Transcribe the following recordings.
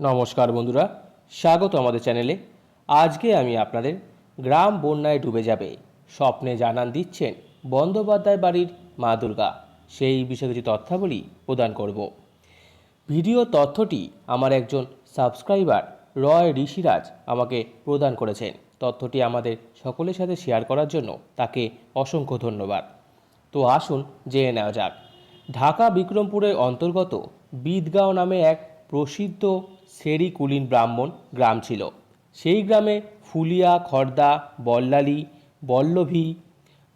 নমস্কার বন্ধুরা, স্বাগত আমাদের চ্যানেলে। আজকে আমি আপনাদের গ্রাম বন্যায় ডুবে যাবে স্বপ্নে জানান দিচ্ছেন বন্দ্যোপাধ্যায় বাড়ির মা দুর্গা। সেই বিষয়ে কিছু তথ্যাবলী প্রদান করব। ভিডিও তথ্যটি আমার একজন সাবস্ক্রাইবার রয় ঋষিরাজ আমাকে প্রদান করেছেন। তথ্যটি আমাদের সকলের সাথে শেয়ার করার জন্য তাকে অসংখ্য ধন্যবাদ। তো আসুন জেনে নেওয়া যাক। ঢাকা বিক্রমপুরের অন্তর্গত বিদগাঁও নামে এক প্রসিদ্ধ সেরি কুলীন ব্রাহ্মণ গ্রাম ছিল। সেই গ্রামে ফুলিয়া, খর্দা, বল্লালি, বল্লভী,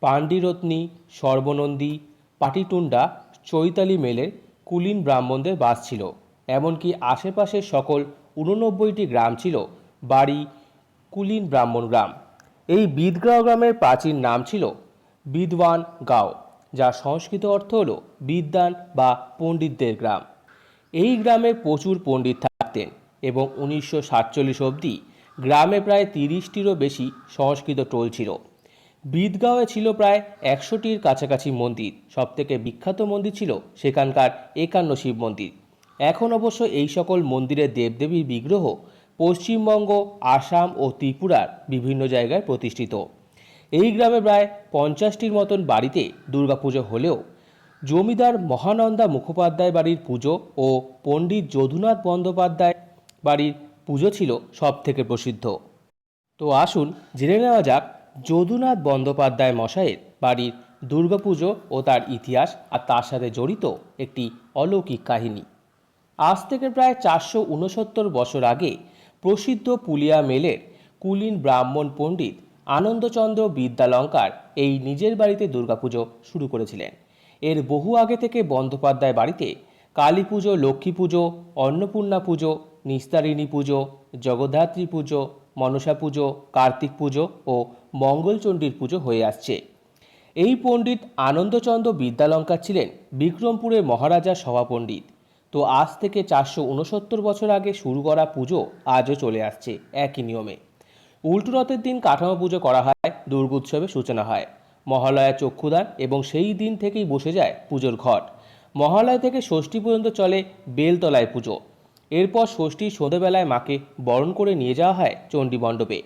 পাণ্ডিরত্নী, সর্বনন্দী পাটিটুন্ডা চৈতালি মেলের কুলীন ব্রাহ্মণদের বাস ছিল। এমনকি আশেপাশের সকল উননব্বইটি গ্রাম ছিল বাড়ি কুলীন ব্রাহ্মণ গ্রাম। এই বিদগাঁও গ্রামের প্রাচীন নাম ছিল বিদওয়ান গাঁও, যার সংস্কৃত অর্থ হল বিদ্যান বা পণ্ডিতদের গ্রাম। এই গ্রামে প্রচুর পণ্ডিত থাকতেন এবং উনিশশো সাতচল্লিশ অবধি গ্রামে প্রায় তিরিশটিরও বেশি সংস্কৃত টোল ছিল। বিদগাঁওয়ে ছিল প্রায় একশোটির কাছাকাছি মন্দির। সবথেকে বিখ্যাত মন্দির ছিল সেখানকার একান্ন শিব মন্দির। এখন অবশ্য এই সকল মন্দিরের দেবদেবীর বিগ্রহ পশ্চিমবঙ্গ, আসাম ও ত্রিপুরার বিভিন্ন জায়গায় প্রতিষ্ঠিত। এই গ্রামে প্রায় পঞ্চাশটির মতন বাড়িতে দুর্গাপুজো হলেও জমিদার মহানন্দা মুখোপাধ্যায় বাড়ির পুজো ও পণ্ডিত যদুনাথ বন্দ্যোপাধ্যায় বাড়ির পুজো ছিল সব থেকে প্রসিদ্ধ। তো আসুন জেনে নেওয়া যাক যদুনাথ বন্দ্যোপাধ্যায় মশাইয়ের বাড়ির দুর্গাপুজো ও তার ইতিহাস আর তার সাথে জড়িত একটি অলৌকিক কাহিনী। আজ থেকে প্রায় চারশো উনসত্তর বছর আগে প্রসিদ্ধ পুলিয়া মেলের কুলীন ব্রাহ্মণ পণ্ডিত আনন্দচন্দ্র বিদ্যালঙ্কার এই নিজের বাড়িতে দুর্গাপুজো শুরু করেছিলেন। এর বহু আগে থেকে বন্দ্যোপাধ্যায় বাড়িতে কালী পুজো, লক্ষ্মী পুজো, অন্নপূর্ণা পুজো, নিস্তারিণী পুজো, জগদ্ধাত্রী পুজো, মনসা পুজো, কার্তিক পুজো ও মঙ্গলচণ্ডীর পুজো হয়ে আসছে। এই পণ্ডিত আনন্দচন্দ্র বিদ্যালঙ্কার ছিলেন বিক্রমপুরের মহারাজার সভাপণ্ডিত। তো আজ থেকে চারশো উনসত্তর বছর আগে শুরু করা পুজো আজও চলে আসছে একই নিয়মে। উল্টো রথের দিন কাঠামো পুজো করা হয়, দুর্গোৎসবের সূচনা হয়। মহালয়া চক্ষুদান এবং সেই দিন থেকেই বসে যায় পুজোর ঘট। মহালয়া থেকে ষষ্ঠী পর্যন্ত চলে বেলতলায় পুজো। এরপর ষষ্ঠীর সন্ধেবেলায় মাকে বরণ করে নিয়ে যাওয়া হয় চণ্ডী মণ্ডপে।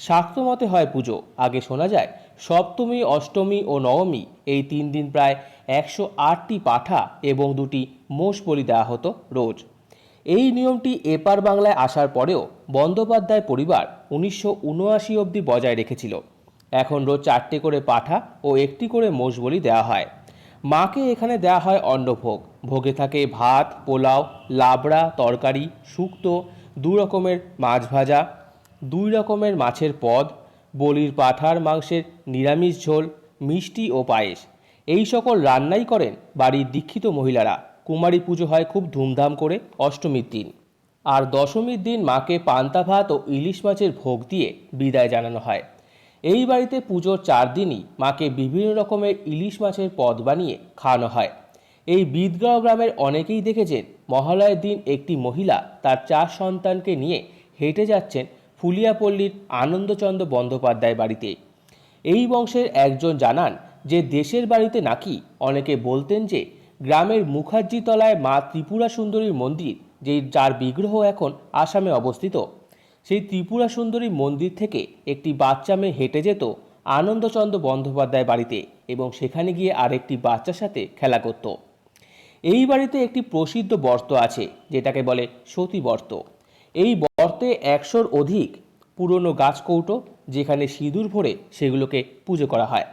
শাক্ত মতে হয় পুজো। আগে শোনা যায়, সপ্তমী, অষ্টমী ও নবমী এই তিন দিন প্রায় একশো আটটি পাঠা এবং দুটি মোষ বলি দেওয়া হতো রোজ। এই নিয়মটি এপার বাংলায় আসার পরেও বন্দ্যোপাধ্যায় পরিবার উনিশশো উনআশি অবধি বজায় রেখেছিল। এখন রোজ চারটে করে পাঠা ও একটি করে মোষ বলি দেওয়া হয়। মাকে এখানে দেওয়া হয় অন্নভোগ। ভোগে থাকে ভাত, পোলাও, লাবড়া, তরকারি, শুক্তো, দু রকমের মাছ ভাজা, দুই রকমের মাছের পদ, বলির পাঠার মাংসের নিরামিষ ঝোল, মিষ্টি ও পায়েস। এই সকল রান্নাই করেন বাড়ির দীক্ষিত মহিলারা। কুমারী পুজো হয় খুব ধুমধাম করে অষ্টমীর দিন। আর দশমীর দিন মাকে পান্তা ভাত ও ইলিশ মাছের ভোগ দিয়ে বিদায় জানানো হয়। এই বাড়িতে পুজোর চার দিনই মাকে বিভিন্ন রকমের ইলিশ মাছের পদ বানিয়ে খাওয়ানো হয়। এই বিদগাঁও গ্রামের অনেকেই দেখেছেন মহালয়ের দিন একটি মহিলা তার চার সন্তানকে নিয়ে হেঁটে যাচ্ছেন ফুলিয়াপল্লীর আনন্দচন্দ্র বন্দ্যোপাধ্যায় বাড়িতে। এই বংশের একজন জানান যে, দেশের বাড়িতে নাকি অনেকে বলতেন যে, গ্রামের মুখার্জি তলায় মা ত্রিপুরা সুন্দরীর মন্দির, যেই যার বিগ্রহ এখন আসামে অবস্থিত। সেই ত্রিপুরা সুন্দরী মন্দির থেকে একটি বাচ্চা মেয়ে হেঁটে যেত আনন্দচন্দ্র বন্দ্যোপাধ্যায় বাড়িতে এবং সেখানে গিয়ে আরেকটি বাচ্চার সাথে খেলা করত। এই বাড়িতে একটি প্রসিদ্ধ বর্ত আছে, যেটাকে বলে সতী বর্ত। এই বর্তে একশোর অধিক পুরনো গাছ কৌটো যেখানে সিঁদুর ভরে সেগুলোকে পুজো করা হয়।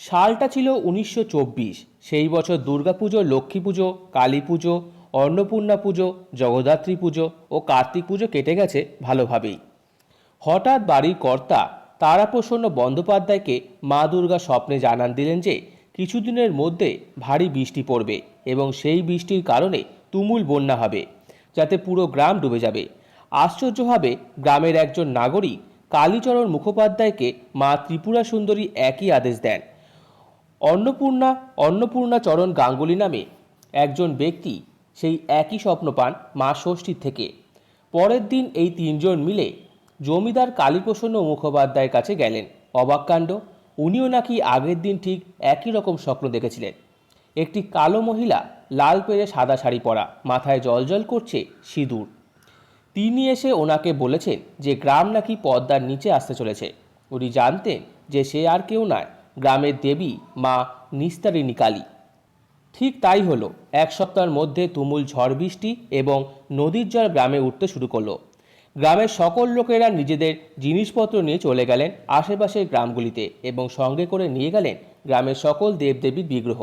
সালটা ছিল উনিশশো চব্বিশ। সেই বছর দুর্গাপুজো, লক্ষ্মী পুজো, কালী পুজো অন্নপূর্ণা পুজো, জগদ্ধাত্রী পুজো ও কার্তিক পুজো কেটে গেছে ভালোভাবেই। হঠাৎ বাড়ির কর্তা তারাপ্রসন্ন বন্দ্যোপাধ্যায়কে মা দুর্গা স্বপ্নে জানান দিলেন যে, কিছুদিনের মধ্যে ভারী বৃষ্টি পড়বে এবং সেই বৃষ্টির কারণে তুমুল বন্যা হবে, যাতে পুরো গ্রাম ডুবে যাবে। আশ্চর্যভাবে গ্রামের একজন নাগরিক কালীচরণ মুখোপাধ্যায়কে মা ত্রিপুরা সুন্দরী একই আদেশ দেন। অন্নপূর্ণা অন্নপূর্ণা চরণ গাঙ্গুলি নামে একজন ব্যক্তি সেই একই স্বপ্ন পান মা ষষ্ঠীর থেকে। পরের দিন এই তিনজন মিলে জমিদার কালীপ্রসন্ন মুখোপাধ্যায়ের কাছে গেলেন। অবাক কাণ্ড, উনিও নাকি আগের দিন ঠিক একই রকম স্বপ্ন দেখেছিলেন। একটি কালো মহিলা, লাল পেরে সাদা শাড়ি পরা, মাথায় জলজল করছে, সিঁদুর। তিনি এসে ওনাকে বলেছেন যে গ্রাম নাকি পদ্মার নিচে আসতে চলেছে। উনি জানতেন যে সে আর কেউ নয়, গ্রামের দেবী মা নিস্তারিণী কালী। ঠিক তাই হলো। এক সপ্তাহের মধ্যে তুমুল ঝড় বৃষ্টি এবং নদীর জল গ্রামে উঠতে শুরু করল। গ্রামের সকল লোকেরা নিজেদের জিনিসপত্র নিয়ে চলে গেলেন আশেপাশের গ্রামগুলিতে এবং সঙ্গে করে নিয়ে গেলেন গ্রামের সকল দেবদেবীর বিগ্রহ।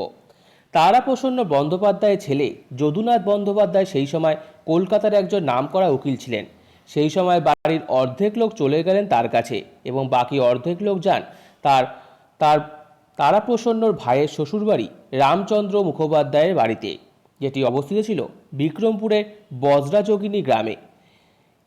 তারাপ্রসন্ন বন্দ্যোপাধ্যায়ের ছেলে যদুনাথ বন্দ্যোপাধ্যায় সেই সময় কলকাতার একজন নামকরা উকিল ছিলেন। সেই সময় বাড়ির অর্ধেক লোক চলে গেলেন তার কাছে এবং বাকি অর্ধেক লোক যান তার তার তারাপ্রসন্নর ভাইয়ের শ্বশুরবাড়ি রামচন্দ্র মুখোপাধ্যায়ের বাড়িতে, যেটি অবস্থিত ছিল বিক্রমপুরের বজ্রাযোগিনী গ্রামে।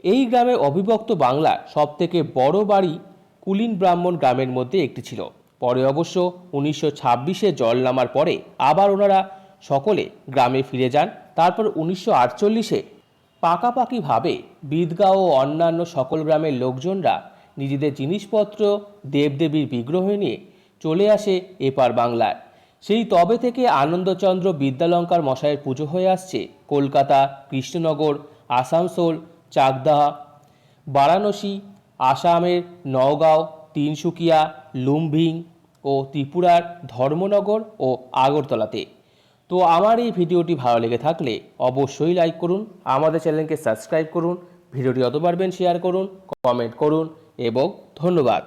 এই গ্রামে অবিভক্ত বাংলার সবথেকে বড় বাড়ি কুলিন ব্রাহ্মণ গ্রামের মধ্যে একটি ছিল। পরে অবশ্য উনিশশো ছাব্বিশে জল নামার পরে আবার ওনারা সকলে গ্রামে ফিরে যান। তারপর উনিশশো আটচল্লিশে পাকাপাকিভাবে বিদগাঁও ও অন্যান্য সকল গ্রামের লোকজনরা নিজেদের জিনিসপত্র দেবদেবীর বিগ্রহ নিয়ে চলে আসে এপার বাংলায়। সেই তবে থেকে আনন্দচন্দ্র বিদ্যালঙ্কার মশাইয়ের পুজো হয়ে আসছে। কলকাতা, কৃষ্ণনগর, আসানসোল চাকদাহ বারাণসী, আসামের নওগাঁও, তিনসুকিয়া লুম্বিং ও ত্রিপুরার ধর্মনগর ও আগরতলাতে। তো আমার এই ভিডিওটি ভালো লেগে থাকলে অবশ্যই লাইক করুন, আমাদের চ্যানেলকে সাবস্ক্রাইব করুন, ভিডিওটি যত পারবেন শেয়ার করুন কমেন্ট করুন এবং ধন্যবাদ।